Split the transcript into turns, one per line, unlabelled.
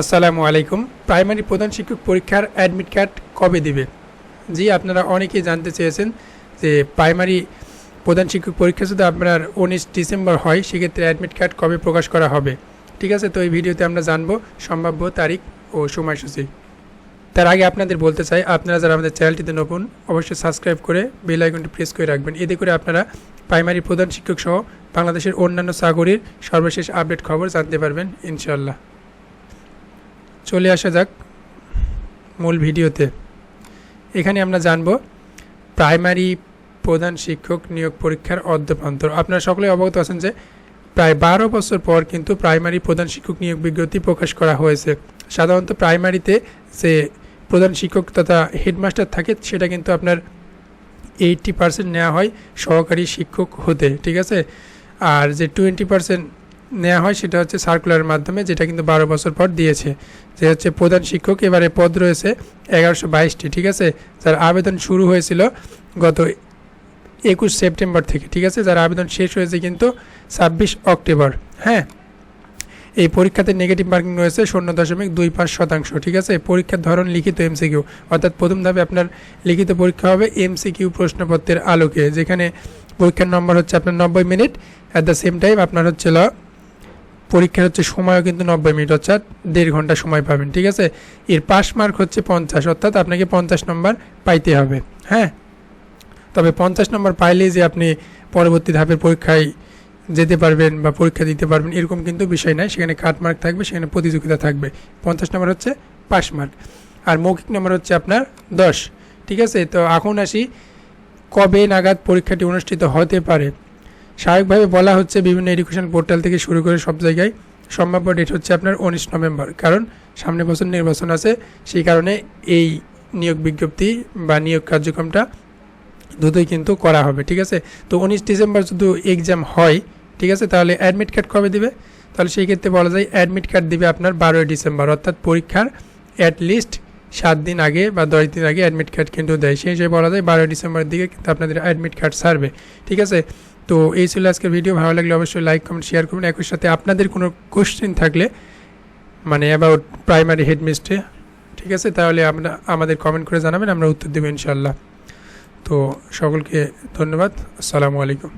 আসসালামু আলাইকুম। প্রাইমারি প্রধান শিক্ষক পরীক্ষার অ্যাডমিট কার্ড কবে দিবে? জি, আপনারা অনেকেই জানতে চেয়েছেন যে প্রাইমারি প্রধান শিক্ষক পরীক্ষা যদি আপনার উনিশ ডিসেম্বর হয়, সেক্ষেত্রে অ্যাডমিট কার্ড কবে প্রকাশ করা হবে? ঠিক আছে, তো এই ভিডিওতে আমরা জানব সম্ভাব্য তারিখ ও সময়সূচি। তার আগে আপনাদের বলতে চাই, আপনারা যারা আমাদের চ্যানেলটিতে নতুন, অবশ্যই সাবস্ক্রাইব করে বেল আইকনটি প্রেস করে রাখবেন। এতে করে আপনারা প্রাইমারি প্রধান শিক্ষক সহ বাংলাদেশের অন্যান্য চাকরির সর্বশেষ আপডেট খবর জানতে পারবেন ইনশাল্লাহ চলে আসা যাক মূল ভিডিওতে। এখানে আমরা জানব, প্রাইমারি প্রধান শিক্ষক নিয়োগ পরীক্ষার অদ্যপান্তর আপনারা সকলে অবগত আছেন যে প্রায় বারো বছর পর কিন্তু প্রাইমারি প্রধান শিক্ষক নিয়োগ বিজ্ঞপ্তি প্রকাশ করা হয়েছে। সাধারণত প্রাইমারিতে যে প্রধান শিক্ষক তথা হেডমাস্টার থাকে, সেটা কিন্তু আপনার এইটটি পার্সেন্ট নেওয়া হয় সহকারী শিক্ষক হতে, ঠিক আছে? আর যে টোয়েন্টি পার্সেন্ট নেওয়া হয় সেটা হচ্ছে সার্কুলারের মাধ্যমে, যেটা কিন্তু বারো বছর পর দিয়েছে। যে হচ্ছে প্রধান শিক্ষক, এবারে পদ রয়েছে এগারোশো বাইশটি, ঠিক আছে? যার আবেদন শুরু হয়েছিল গত একুশ সেপ্টেম্বর থেকে, ঠিক আছে? যার আবেদন শেষ হয়েছে কিন্তু ছাব্বিশ অক্টোবর হ্যাঁ? এই পরীক্ষাতে নেগেটিভ মার্কিং রয়েছে শূন্য দশমিক দুই পাঁচ শতাংশ, ঠিক আছে? পরীক্ষার ধরন লিখিত এমসিকিউ অর্থাৎ প্রথম ধাপে আপনার লিখিত পরীক্ষা হবে এমসিকিউ প্রশ্নপত্রের আলোকে, যেখানে পরীক্ষার নম্বর হচ্ছে আপনার নব্বই minute at the same time আপনার হচ্ছে পরীক্ষার হচ্ছে সময়ও কিন্তু নব্বই মিনিট, অর্থাৎ দেড় ঘণ্টা সময় পাবেন, ঠিক আছে? এর পাস মার্ক হচ্ছে পঞ্চাশ, অর্থাৎ আপনাকে পঞ্চাশ নম্বর পাইতে হবে হ্যাঁ? তবে পঞ্চাশ নম্বর পাইলেই যে আপনি পরবর্তী ধাপের পরীক্ষায় যেতে পারবেন বা পরীক্ষা দিতে পারবেন, এরকম কিন্তু বিষয় নাই। সেখানে কাট মার্ক থাকবে, সেখানে প্রতিযোগিতা থাকবে। পঞ্চাশ নম্বর হচ্ছে পাস মার্ক। আর মৌখিক নম্বর হচ্ছে আপনার দশ, ঠিক আছে? তো এখন আসি কবে নাগাদ পরীক্ষাটি অনুষ্ঠিত হতে পারে। স্বাভাবিকভাবে বলা হচ্ছে বিভিন্ন এডুকেশন পোর্টাল থেকে শুরু করে সব জায়গায় সম্ভাব্য ডেট হচ্ছে আপনার উনিশ নভেম্বর। কারণ সামনে বছর নির্বাচন আছে, সেই কারণে এই নিয়োগ বিজ্ঞপ্তি বা নিয়োগ কার্যক্রমটা দ্রুতই কিন্তু করা হবে, ঠিক আছে? তো উনিশ ডিসেম্বর যদি এক্সাম হয়, ঠিক আছে, তাহলে অ্যাডমিট কার্ড কবে দিবে? তাহলে সেই ক্ষেত্রে বলা যায় অ্যাডমিট কার্ড দিবে আপনার বারোই ডিসেম্বর, অর্থাৎ পরীক্ষার অ্যাট লিস্ট সাত দিন আগে বা দশ দিন আগে অ্যাডমিট কার্ড কিন্তু দেয়। সেই হিসেবে বলা যায় বারোই ডিসেম্বরের দিকে কিন্তু আপনাদের অ্যাডমিট কার্ড সারবে ঠিক আছে? তো এই ছিল আজকের ভিডিও। ভালো লাগলে অবশ্যই লাইক কমেন্ট শেয়ার করুন। একই সাথে আপনাদের কোনো কোশ্চেন থাকলে মানে অ্যাবাউট প্রাইমারি হেডমিস্টে ঠিক আছে? তাহলে আমরা আমাদের কমেন্ট করে জানাবেন, আমরা উত্তর দেবো ইনশাল্লাহ তো সকলকে ধন্যবাদ। আসসালামু আলাইকুম।